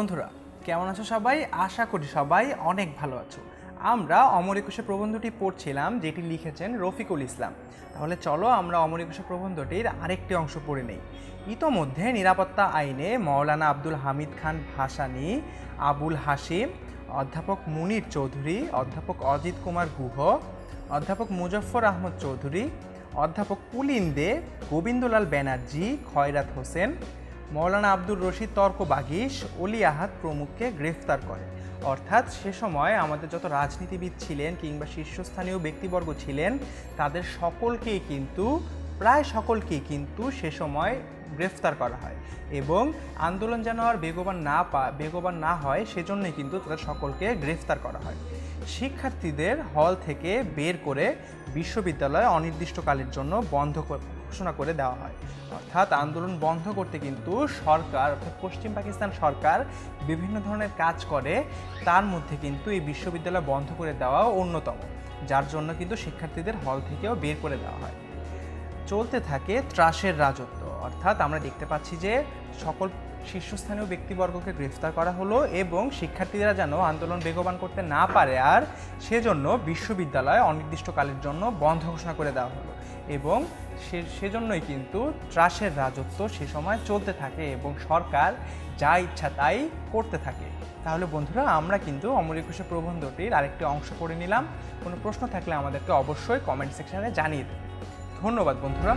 বন্ধুরা, কেমন আছো সবাই? আশা করি সবাই অনেক ভালো আছো। আমরা অমর একুশে প্রবন্ধটি পড়ছিলাম, যেটি লিখেছেন রফিকুল ইসলাম। তাহলে চলো আমরা অমর একুশে প্রবন্ধটির আরেকটি অংশ পড়ে নেই। ইতোমধ্যে নিরাপত্তা আইনে মৌলানা আব্দুল হামিদ খান ভাসানী, আবুল হাসিম অধ্যাপক মুনির চৌধুরী, অধ্যাপক অজিত কুমার গুহ, অধ্যাপক মুজফ্ফর আহমদ চৌধুরী, অধ্যাপক পুলিন দে, গোবিন্দলাল ব্যানার্জি, খয়রাত হোসেন মৌলানা আব্দুর রশিদ তর্ক বাগিস অলি আহাদ প্রমুখকে গ্রেফতার করে। অর্থাৎ সে সময় আমাদের যত রাজনীতিবিদ ছিলেন কিংবা শীর্ষস্থানীয় ব্যক্তিবর্গ ছিলেন, তাদের সকলকেই কিন্তু, প্রায় সকলকেই কিন্তু সে সময় গ্রেফতার করা হয় এবং আন্দোলন যেন আর বেগবান না পা, বেগবান না হয়, সেজন্যই কিন্তু তাদের সকলকে গ্রেফতার করা হয়। শিক্ষার্থীদের হল থেকে বের করে বিশ্ববিদ্যালয় অনির্দিষ্টকালের জন্য বন্ধ ঘোষণা করে দেওয়া হয়। অর্থাৎ আন্দোলন বন্ধ করতে কিন্তু সরকার, অর্থাৎ পশ্চিম পাকিস্তান সরকার বিভিন্ন ধরনের কাজ করে, তার মধ্যে কিন্তু এই বিশ্ববিদ্যালয় বন্ধ করে দেওয়া অন্যতম, যার জন্য কিন্তু শিক্ষার্থীদের হল থেকেও বের করে দেওয়া হয়। চলতে থাকে ত্রাসের রাজত্ব, অর্থাৎ আমরা দেখতে পাচ্ছি যে সকল শীর্ষস্থানীয় ব্যক্তিবর্গকে গ্রেফতার করা হলো এবং শিক্ষার্থীরা যেন আন্দোলন বেগবান করতে না পারে আর সেজন্য বিশ্ববিদ্যালয় অনির্দিষ্টকালের জন্য বন্ধ ঘোষণা করে দেওয়া হলো। এবং সে, সেজন্যই কিন্তু ত্রাসের রাজত্ব সে সময় চলতে থাকে এবং সরকার যা ইচ্ছা তাই করতে থাকে। তাহলে বন্ধুরা, আমরা কিন্তু অমর একুশে প্রবন্ধটির আরেকটি অংশ পড়ে নিলাম। কোনো প্রশ্ন থাকলে আমাদেরকে অবশ্যই কমেন্ট সেকশানে জানিয়ে দেবে ধন্যবাদ বন্ধুরা।